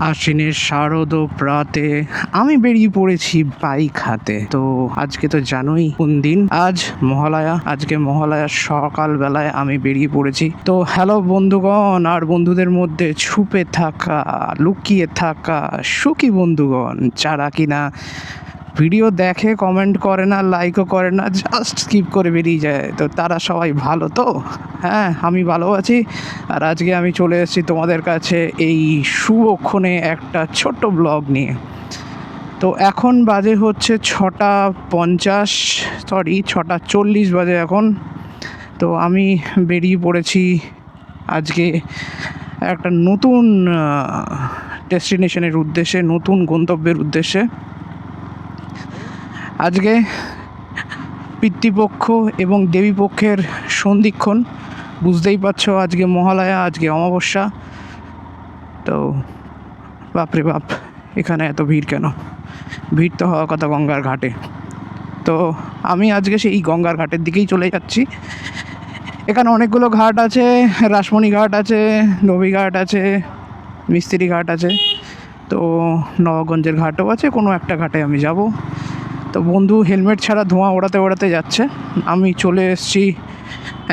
আশ্বিনের শারদ প্রাতে আমি বেরিয়ে পড়েছি বাইক হাতে। তো আজকে তো জানোই কোন দিন। আজ মহালয়া, আজকে মহালয়া সকাল বেলায় আমি বেরিয়ে পড়েছি। তো হ্যালো বন্ধুগণ, আর বন্ধুদের মধ্যে ছুপে থাকা, লুকিয়ে থাকা সুখী বন্ধুগণ, যারা কিনা ভিডিও দেখে কমেন্ট করে না লাইকও করে না জাস্ট স্কিপ করে বেরিয়ে যায়। তো তারা সবাই ভালো তো? হ্যাঁ আমি ভালো আছি। আর আজকে আমি চলে এসেছি তোমাদের কাছে এই শুভক্ষণে একটা ছোট্ট ব্লগ নিয়ে। তো এখন বাজে হচ্ছে ছটা পঞ্চাশ সরি ছটা চল্লিশ বাজে এখন। তো আমি বেরিয়ে পড়েছি আজকে একটা নতুন ডেস্টিনেশনের উদ্দেশ্যে, নতুন গন্তব্যের উদ্দেশ্যে। আজকে পিতৃপক্ষ এবং দেবীপক্ষের সন্ধিক্ষণ, বুঝতেই পারছ আজকে মহালয়া, আজকে অমাবস্যা। তো বাপরে বাপ, এখানে এত ভিড় কেন? ভিড় তো হওয়ার কথা গঙ্গার ঘাটে। তো আমি আজকে সেই গঙ্গার ঘাটের দিকেই চলে যাচ্ছি। এখানে অনেকগুলো ঘাট আছে, রাসমণি ঘাট আছে নবী ঘাট আছে, মিস্ত্রি ঘাট আছে। তো নবাবগঞ্জের ঘাটও আছে, কোনো একটা ঘাটে আমি যাব। তো বন্ধু হেলমেট ছাড়া ধোঁয়া ওড়াতে ওড়াতে যাচ্ছে। আমি চলে এসেছি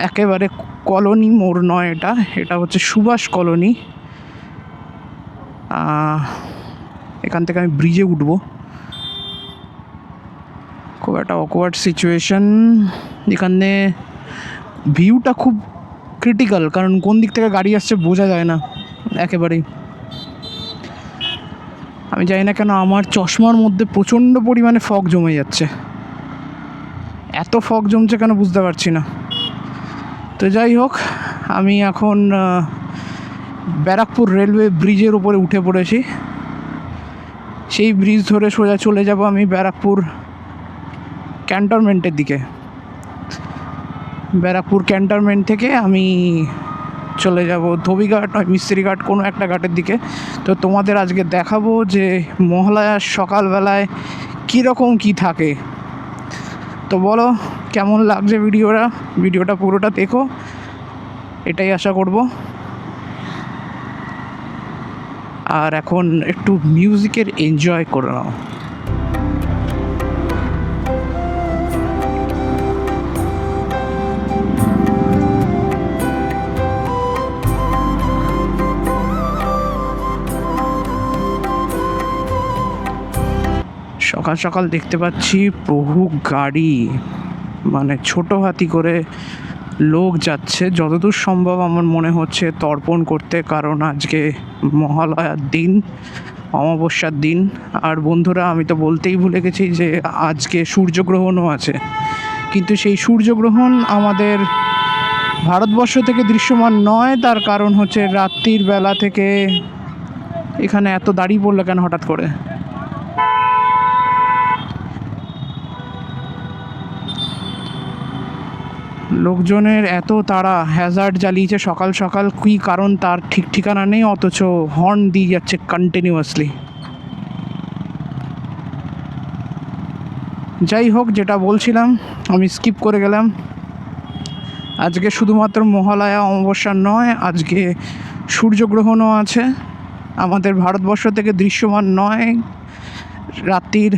একেবারে কলোনি মোড় নয় এটা এটা হচ্ছে সুভাষ কলোনি। এখান থেকে আমি ব্রিজে উঠব। খুব একটা অকওয়ার্ড সিচুয়েশন এখানে ভিউটা খুব ক্রিটিক্যাল কারণ কোন দিক থেকে গাড়ি আসছে বোঝা যায় না, একেবারেই। আমি জানি না কেন, আমার চশমার মধ্যে প্রচণ্ড পরিমাণে ফগ জমে যাচ্ছে। এত ফগ জমছে কেন বুঝতে পারছি না। তো যাই হোক, আমি এখন ব্যারাকপুর রেলওয়ে ব্রিজের উপরে উঠে পড়েছি। সেই ব্রিজ ধরে সোজা চলে যাব আমি ব্যারাকপুর ক্যান্টনমেন্টের দিকে। ব্যারাকপুর ক্যান্টনমেন্ট থেকে আমি চলে যাব। ধোবিঘাট নয়, মিস্ত্রিঘাট, কোনো একটা ঘাটের দিকে। তো তোমাদের আজকে দেখাবো যে মহালয়ার সকালবেলায় কীরকম কী থাকে। তো বলো, কেমন লাগছে ভিডিওটা? ভিডিওটা পুরোটা দেখো। এটাই আশা করব। আর এখন একটু মিউজিকের এনজয় করে নাও। সকাল সকাল দেখতে পাচ্ছি বহু গাড়ি। মানে ছোট হাতি করে লোক যাচ্ছে। যতদূর সম্ভব আমার মনে হচ্ছে তর্পণ করতে, কারণ আজকে মহালয়ার দিন, অমাবস্যার দিন। আর বন্ধুরা, আমি তো বলতেই ভুলে গেছি যে আজকে সূর্যগ্রহণও আছে। কিন্তু সেই সূর্যগ্রহণ আমাদের ভারতবর্ষ থেকে দৃশ্যমান নয়। তার কারণ হচ্ছে রাত্রির বেলা থেকে এখানে এত দাঁড়িয়ে পড়ল কেন হঠাৎ করে? লোকজনের এত তারা হ্যাজার্ড জ্বালিয়েছে সকাল সকাল, কী কারণ তার ঠিক ঠিকানা নেই, অথচ হর্ন দিয়ে যাচ্ছে কন্টিনিউয়াসলি যাই হোক, যেটা বলছিলাম, আমি স্কিপ করে গেলাম। আজকে শুধুমাত্র মহালয়া অমাবস্যা নয়, আজকে সূর্যগ্রহণও আছে। আমাদের ভারতবর্ষ থেকে দৃশ্যমান নয়, রাত্রির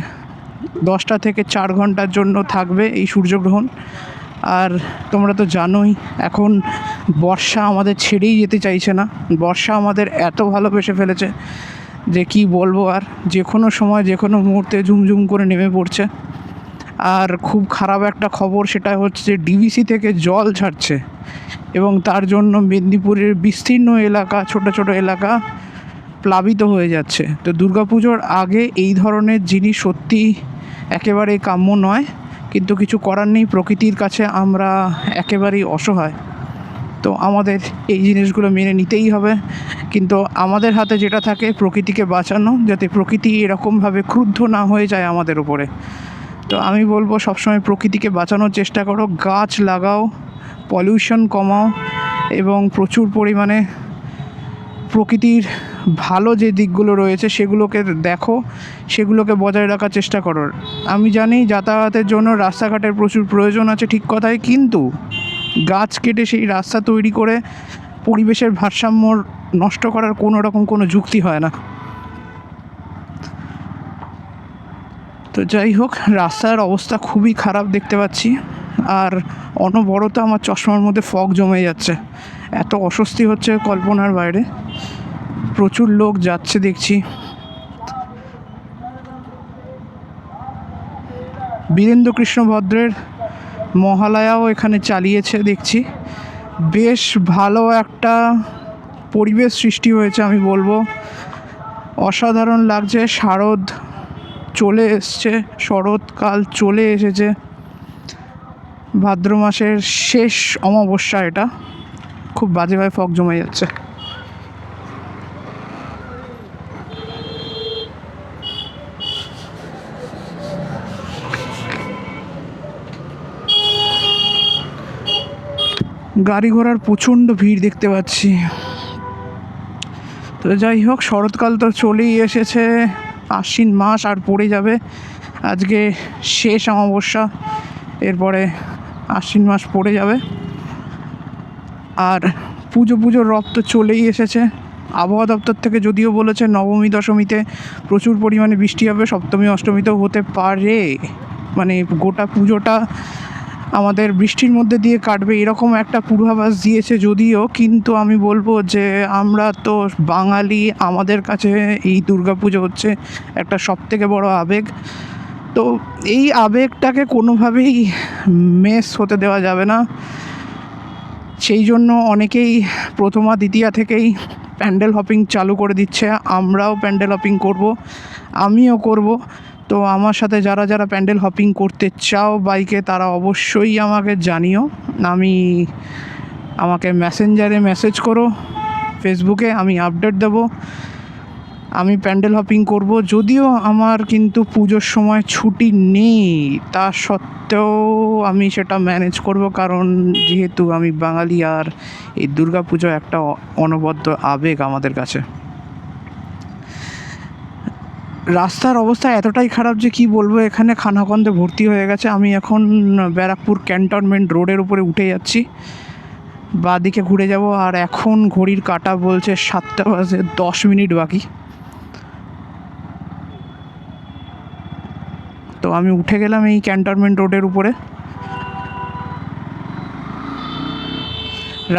দশটা থেকে চার ঘণ্টার জন্য থাকবে এই সূর্যগ্রহণ। আর তোমরা তো জানোই, এখন বর্ষা আমাদের ছেড়েই যেতে চাইছে না। বর্ষা আমাদের এত ভালোবেসে ফেলেছে যে কি বলব আর, যে কোনো সময়, যে কোনো মুহূর্তে ঝুমঝুম করে নেমে পড়ছে। আর খুব খারাপ একটা খবর সেটা হচ্ছে ডিভিসি থেকে জল ছাড়ছে এবং তার জন্য মেদিনীপুরের বিস্তীর্ণ এলাকা, ছোট ছোট এলাকা প্লাবিত হয়ে যাচ্ছে। তো দুর্গাপুজোর আগে এই ধরনের জিনিস সত্যি একেবারেই কাম্য নয়। কিন্তু কিছু করার নেই। প্রকৃতির কাছে আমরা একেবারেই অসহায়। তো আমাদের এই জিনিসগুলো মেনে নিতেই হবে। কিন্তু আমাদের হাতে যেটা থাকে, প্রকৃতিকে বাঁচানো, যাতে প্রকৃতি এরকমভাবে ক্রুদ্ধ না হয়ে যায় আমাদের উপরে। তো আমি বলব, সবসময় প্রকৃতিকে বাঁচানোর চেষ্টা করো। গাছ লাগাও পলিউশন কমাও, এবং প্রচুর পরিমাণে প্রকৃতির ভালো যে দিকগুলো রয়েছে সেগুলোকে দেখো, সেগুলোকে বজায় রাখার চেষ্টা করো। আমি জানি যাতায়াতের জন্য রাস্তাঘাটের প্রচুর প্রয়োজন আছে ঠিক কথাই, কিন্তু গাছ কেটে সেই রাস্তা তৈরি করে পরিবেশের ভারসাম্য নষ্ট করার কোনো রকম কোনো যুক্তি হয় না। তো যাই হোক, রাস্তার অবস্থা খুবই খারাপ দেখতে পাচ্ছি। আর অনবরত আমার চশমার মধ্যে ফগ জমে যাচ্ছে। এত অস্বস্তি হচ্ছে কল্পনার বাইরে। প্রচুর লোক যাচ্ছে দেখছি। বীরেন্দ্র কৃষ্ণ ভদ্রের মহালয়াও এখানে চালিয়েছে দেখছি। বেশ ভালো একটা পরিবেশ সৃষ্টি হয়েছে আমি বলব। অসাধারণ লাগছে। শারদ চলে এসছে, শরৎকাল চলে এসেছে। ভাদ্র মাসের শেষ অমাবস্যা এটা। খুব বাজেভাবে ফগ জমে যাচ্ছে। গাড়ি ঘোড়ার প্রচণ্ড ভিড় দেখতে পাচ্ছি। তো যাই হোক, শরৎকাল তো চলেই এসেছে। আশ্বিন মাস আর পড়ে যাবে। আজকে শেষ অমাবস্যা। এরপরে আশ্বিন মাস পড়ে যাবে। আর পুজো পুজোর রব তো চলেই এসেছে। আবহাওয়া দপ্তর থেকে যদিও বলেছে নবমী, দশমীতে প্রচুর পরিমাণে বৃষ্টি হবে, সপ্তমী, অষ্টমীতেও হতে পারে। মানে গোটা পুজোটা আমাদের বৃষ্টির মধ্যে দিয়ে কাটবে, এরকম একটা পূর্বাভাস দিয়েছে যদিও। কিন্তু আমি বলব যে আমরা তো বাঙালি, আমাদের কাছে এই দুর্গাপুজো হচ্ছে একটা সবথেকে বড় আবেগ। তো এই আবেগটাকে কোনোভাবেই মেস হতে দেওয়া যাবে না। সেই জন্য অনেকেই প্রথমা, দ্বিতীয়া থেকেই প্যান্ডেল হপিং চালু করে দিচ্ছে। আমরাও প্যান্ডেল হপিং করব, আমিও করব। তো আমার সাথে যারা যারা প্যান্ডেল হপিং করতে চাও বাইকে, তারা অবশ্যই আমাকে জানিও। আমি আমাকে মেসেঞ্জারে মেসেজ করো, ফেসবুকে আমি আপডেট দেবো। আমি প্যান্ডেল হপিং করব। যদিও আমার কিন্তু পুজোর সময় ছুটি নেই, তা সত্ত্বেও আমি সেটা ম্যানেজ করব কারণ যেহেতু আমি বাঙালি আর এই দুর্গা পুজো একটা অনবদ্য আবেগ আমাদের কাছে। রাস্তার অবস্থা এতটাই খারাপ যে কি বলব, এখানে খানাকন্দে ভর্তি হয়ে গেছে। আমি এখন ব্যারাকপুর ক্যান্টনমেন্ট রোডের উপরে উঠে যাচ্ছি। বাদিকে ঘুরে যাব আর এখন ঘড়ির কাটা বলছে সাতটা বাজে দশ মিনিট বাকি। তো আমি উঠে গেলাম এই ক্যান্টনমেন্ট রোডের উপরে।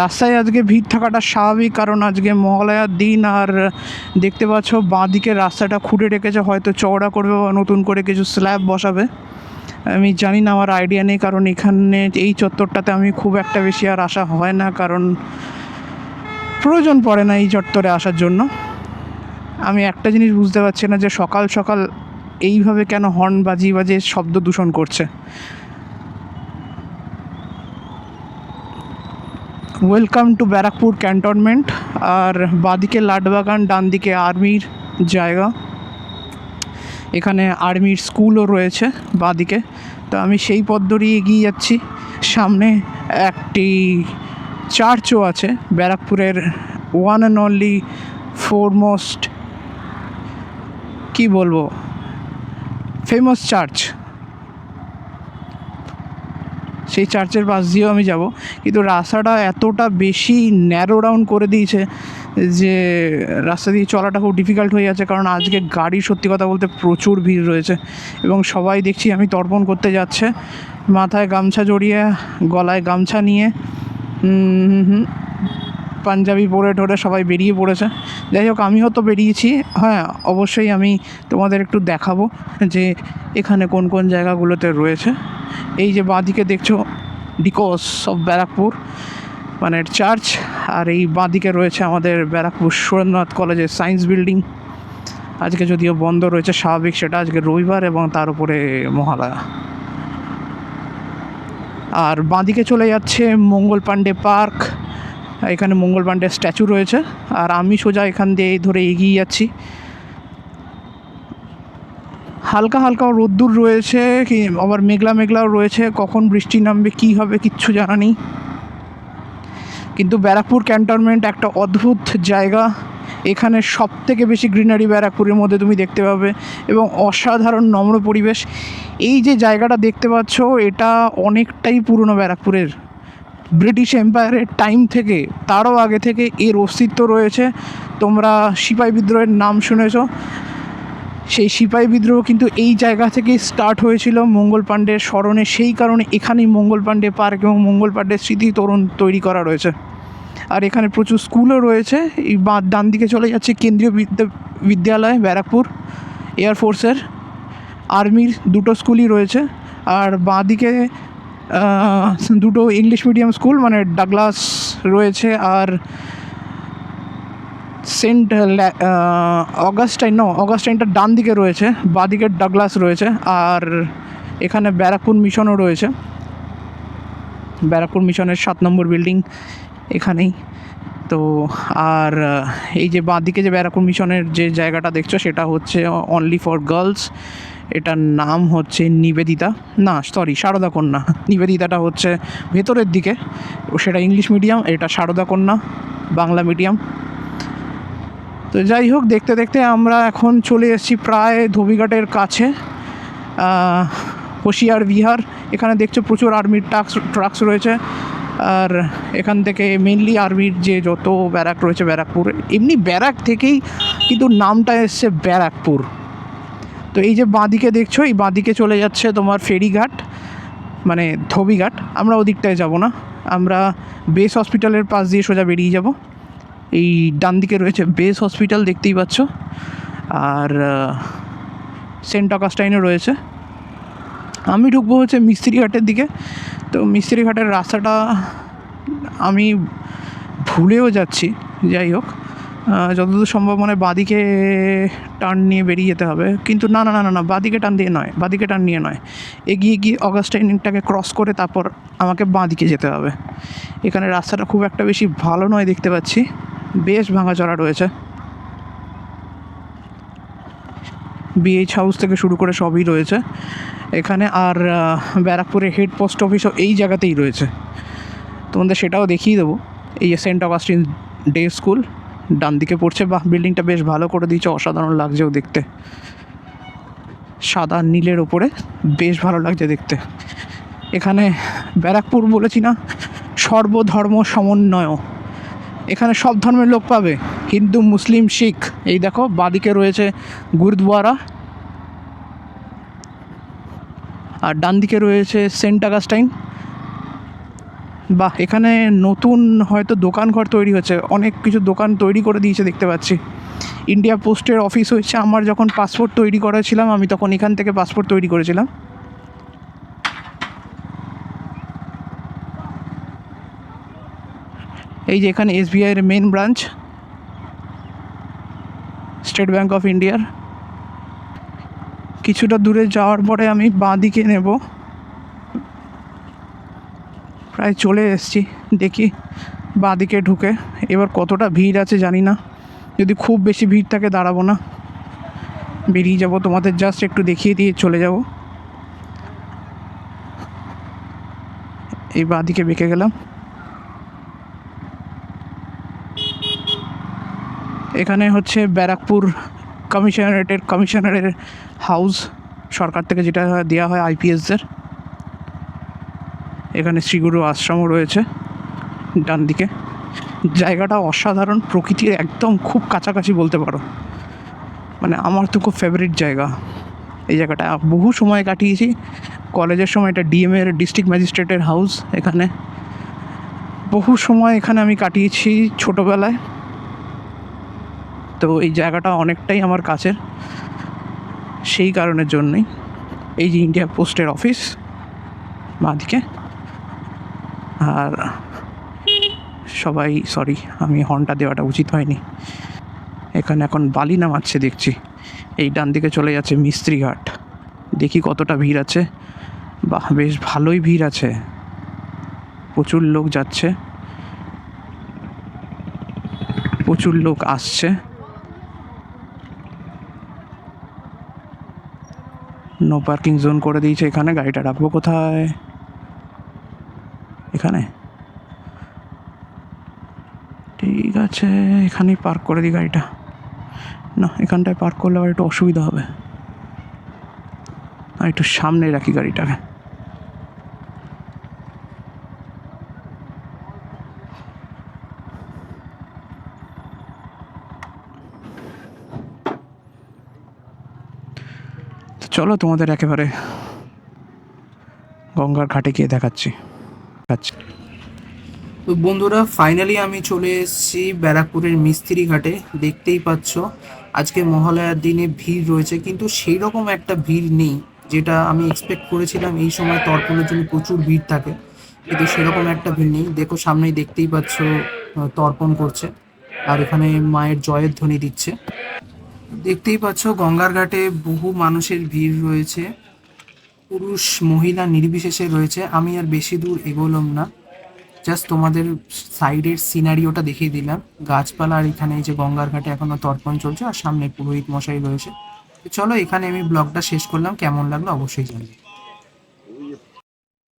রাস্তায় আজকে ভিড় থাকাটা স্বাভাবিক, কারণ আজকে মহালয়ার দিন, আর দেখতে পাচ্ছ বাঁ দিকে রাস্তাটা খুঁড়ে রেখেছে, হয়তো চওড়া করবে বা নতুন করে কিছু স্ল্যাব বসাবে। আমি জানি না, আমার আইডিয়া নেই, কারণ এখানে এই চত্বরটাতে আমি খুব একটা বেশি আর আসা হয় না, কারণ প্রয়োজন পড়ে না এই চত্বরে আসার জন্য। আমি একটা জিনিস বুঝতে পারছি না যে সকাল সকাল এইভাবে কেন হর্ন বাজিয়ে বাজিয়ে শব্দ দূষণ করছে? ওয়েলকাম টু ব্যারাকপুর ক্যান্টনমেন্ট আর বাদিকে লাটবাগান ডান দিকে আর্মির জায়গা। এখানে আর্মির স্কুলও রয়েছে বাদিকে। তো আমি সেই পথ এগিয়ে যাচ্ছি। সামনে একটি চার্চও আছে, ব্যারাকপুরের ওয়ান অ্যান্ড অনলি ফোরমোস্ট কী বলব? ফেমাস চার্চ সেই চার্চের পাশ দিয়েও আমি যাব। কিন্তু রাস্তাটা এতটা বেশি ন্যারো ডাউন করে দিয়েছে যে রাস্তা দিয়ে চলাটা খুব ডিফিকাল্ট হয়ে যাচ্ছে। কারণ আজকে গাড়ি সত্যি কথা বলতে প্রচুর ভিড় রয়েছে এবং সবাই দেখছি আমি তর্পণ করতে যাচ্ছে। মাথায় গামছা জড়িয়ে, গলায় গামছা নিয়ে। হুম হুম। পাঞ্জাবি পরে টোরে সবাই বেরিয়ে পড়েছে। যাই হোক, আমিও তো বেরিয়েছি। হ্যাঁ অবশ্যই আমি তোমাদের একটু দেখাবো যে এখানে কোন কোন জায়গাগুলোতে রয়েছে। এই যে বাঁদিকে দেখছ ডিকোস অফ ব্যারাকপুর মানে চার্চ আর এই বাঁদিকে রয়েছে আমাদের ব্যারাকপুর সুরেন্দ্রনাথ কলেজের সায়েন্স বিল্ডিং আজকে যদিও বন্ধ রয়েছে, স্বাভাবিক সেটা আজকে রবিবার এবং তার উপরে মহালয়া। আর বাঁদিকে চলে যাচ্ছে মঙ্গল পাণ্ডে পার্ক এখানে মঙ্গল পাণ্ডের স্ট্যাচু রয়েছে। আর আমি সোজা এখান দিয়ে ধরে এগিয়ে যাচ্ছি। হালকা হালকা রোদ্দুর রয়েছে কি, আবার মেঘলা মেঘলাও রয়েছে। কখন বৃষ্টি নামবে, কী হবে, কিচ্ছু জানা নেই। কিন্তু ব্যারাকপুর ক্যান্টনমেন্ট একটা অদ্ভুত জায়গা। এখানে সব থেকে বেশি গ্রিনারি ব্যারাকপুরের মধ্যে তুমি দেখতে পাবে। এবং অসাধারণ নম্র পরিবেশ। এই যে জায়গাটা দেখতে পাচ্ছ, এটা অনেকটাই পুরনো ব্যারাকপুরের। ব্রিটিশ এম্পায়ারের টাইম থেকে, তারও আগে থেকে এর অস্তিত্ব রয়েছে। তোমরা সিপাহি বিদ্রোহের নাম শুনেছ। সেই সিপাহী বিদ্রোহ কিন্তু এই জায়গা থেকে স্টার্ট হয়েছিল মঙ্গল পাণ্ডের স্মরণে। সেই কারণে এখানেই মঙ্গল পাণ্ডে পার্ক এবং মঙ্গল পাণ্ডের স্মৃতি তরুণ তৈরি করা রয়েছে। আর এখানে প্রচুর স্কুলও রয়েছে। এই বাঁ, ডান দিকে চলে যাচ্ছে কেন্দ্রীয় বিদ্যা- বিদ্যালয়, ব্যারাকপুর এয়ারফোর্সের আর্মির দুটো স্কুলই রয়েছে। আর বাঁ দিকে দুটো ইংলিশ মিডিয়াম স্কুল মানে ডাগলাস রয়েছে আর সেন্ট অগাস্টাইন নো অগাস্টাইনটা ডান দিকে রয়েছে, বাঁ দিকে ডাগলাস রয়েছে আর এখানে ব্যারাকপুর মিশনও রয়েছে। ব্যারাকপুর মিশনের সাত নম্বর বিল্ডিং এখানেই। তো আর এই যে বাঁ দিকে যে ব্যারাকপুর মিশনের যে জায়গাটা দেখছ, সেটা হচ্ছে অনলি ফর গার্লস এটার নাম হচ্ছে নিবেদিতা। না সরি সারদা কন্যা। নিবেদিতাটা হচ্ছে ভেতরের দিকে। সেটা ইংলিশ মিডিয়াম, এটা সারদা কন্যা, বাংলা মিডিয়াম। তো যাই হোক, দেখতে দেখতে আমরা এখন চলে এসেছি প্রায় ধোবিঘাটের কাছে হোশিয়ার বিহার। এখানে দেখছ প্রচুর আর্মির ট্রাক্স ট্রাক্স রয়েছে। আর এখান থেকে মেনলি আর্মির যে যত ব্যারাক রয়েছে ব্যারাকপুর, এমনি ব্যারাক থেকেই কিন্তু নামটা এসছে ব্যারাকপুর। তো এই যে বাঁদিকে দেখছ, এই বাঁদিকে চলে যাচ্ছে তোমার ফেরিঘাট মানে ধোবিঘাট। আমরা ওদিকটায় যাব না। আমরা বেস হসপিটালের পাশ দিয়ে সোজা বেরিয়ে যাব। এই ডান দিকে রয়েছে বেস হসপিটাল, দেখতেই পাচ্ছ। আর সেন্ট অগাস্টাইনও রয়েছে। আমি ঢুকবো হচ্ছে মিস্ত্রিঘাটের দিকে। তো মিস্ত্রিঘাটের রাস্তাটা আমি ভুলেও যাচ্ছি, যাই হোক। যতদূর সম্ভব মানে বাদিকে টার্ন নিয়ে বেরিয়ে যেতে হবে। কিন্তু না না না না না, বাদিকে টান দিয়ে নয়, বাদিকে টার্ন নিয়ে নয়। এগিয়ে গিয়ে অগাস্টাইনটাকে ক্রস করে তারপর আমাকে বাঁদিকে যেতে হবে। এখানে রাস্তাটা খুব একটা বেশি ভালো নয় দেখতে পাচ্ছি। বেশ ভাঙাচড়া রয়েছে। বিএইচ হাউস থেকে শুরু করে সবই রয়েছে। এখানে আর ব্যারাকপুরের হেড পোস্ট অফিসও এই জায়গাতেই রয়েছে। তোমাদের সেটাও দেখিয়ে দেবো। এই যে সেন্ট অগাস্টিন ডে স্কুল ডান দিকে পড়ছে। বাহ, বিল্ডিংটা বেশ ভালো করে দিয়েছে, অসাধারণ লাগছেও দেখতে। সাদা নীলের ওপরে বেশ ভালো লাগছে দেখতে। এখানে ব্যারাকপুর বলেছি না, সর্বধর্ম সমন্বয়। এখানে সব ধর্মের লোক পাবে, হিন্দু, মুসলিম, শিখ। এই দেখো, বাদিকে রয়েছে গুরুদ্বারা আর ডান দিকে রয়েছে সেন্ট আগাস্টাইন বাহ। এখানে নতুন হয়তো দোকান ঘর তৈরি হচ্ছে। অনেক কিছু দোকান তৈরি করে দিয়েছে দেখতে পাচ্ছি। ইন্ডিয়া পোস্টের অফিস হয়েছে। আমার যখন পাসপোর্ট তৈরি করেছিলাম, আমি তখন এখান থেকে পাসপোর্ট তৈরি করেছিলাম। এই যে এখানে এসবিআইয়ের main branch State Bank of ইন্ডিয়ার কিছুটা দূরে যাওয়ার পরে আমি বাঁ দিকে নেব। প্রায় চলে এসেছি, দেখি বাঁ দিকে ঢুকে। এবার কতটা ভিড় আছে জানি না। যদি খুব বেশি ভিড় থাকে দাঁড়াবো না। বেরিয়ে যাব তোমাদের জাস্ট একটু দেখিয়ে দিয়ে চলে যাব। এই বাঁ দিকে বেঁকে গেলাম। এখানে হচ্ছে ব্যারাকপুর কমিশনারেটের কমিশনারের হাউস সরকার থেকে যেটা দেওয়া হয় আইপিএসদের এখানে শ্রীগুরু আশ্রমও রয়েছে, ডান দিকে। জায়গাটা অসাধারণ, প্রকৃতির একদম খুব কাছাকাছি বলতে পারো। মানে আমার তো খুব ফেভারিট জায়গা এই জায়গাটা। বহু সময় কাটিয়েছি, কলেজের সময় এটা ডিএমের ডিস্ট্রিক্ট ম্যাজিস্ট্রেটের হাউস এখানে। বহু সময় এখানে আমি কাটিয়েছি ছোটোবেলায়। তো এই জায়গাটা অনেকটাই আমার কাছের, সেই কারণের জন্যই। এই যে ইন্ডিয়া পোস্টের অফিস বাঁদিকে আর সবাই সরি আমি হর্নটা দেওয়াটা উচিত হয়নি। এখানে এখন বালি নামাচ্ছে দেখছি। এই ডান দিকে চলে যাচ্ছে মিস্ত্রিঘাট। দেখি কতটা ভিড় আছে। বাহ, বেশ ভালোই ভিড় আছে। প্রচুর লোক যাচ্ছে। প্রচুর লোক আসছে। নো পার্কিং জোন করে দিয়েছে এখানে। গাড়িটা রাখব কোথায়? এখানে? ঠিক আছে, এখানেই পার্ক করে দিই গাড়িটা। না, এখানটায় পার্ক করলে আবার একটু অসুবিধা হবে। আর একটু সামনে রাখি গাড়িটাকে। চলো তোমাদের একেবারে গঙ্গার ঘাটে গিয়ে দেখাচ্ছি। দেখাচ্ছি। তো বন্ধুরা ফাইনালি আমি চলে এসেছি ব্যারাকপুরের মিস্ত্রি ঘাটে। দেখতেই পাচ্ছ, আজকে মহালয়ার দিনে ভিড় রয়েছে, কিন্তু সেই রকম একটা ভিড় নেই, যেটা আমি এক্সপেক্ট করেছিলাম এই সময় তর্পণের জন্য প্রচুর ভিড় থাকে, কিন্তু সেরকম একটা ভিড় নেই। দেখো, সামনেই দেখতেই পাচ্ছ তর্পণ করছে, আর এখানে মায়ের জয়ের ধ্বনি দিচ্ছে। দেখতেই পাচ্ছ, গঙ্গার ঘাটে বহু মানুষের ভিড় রয়েছে। পুরুষ মহিলা নির্বিশেষে রয়েছে, আমি আর বেশি দূর এগোলাম না। জাস্ট তোমাদের সাইডের সিনারিওটা দেখিয়ে দিলাম। গাছপালা আর এখানে এই যে গঙ্গার ঘাটে এখনও তর্পণ চলছে, আর সামনে পুরোহিত মশাই রয়েছে। চলো এখানে আমি ব্লগটা শেষ করলাম, কেমন লাগল অবশ্যই জানিও।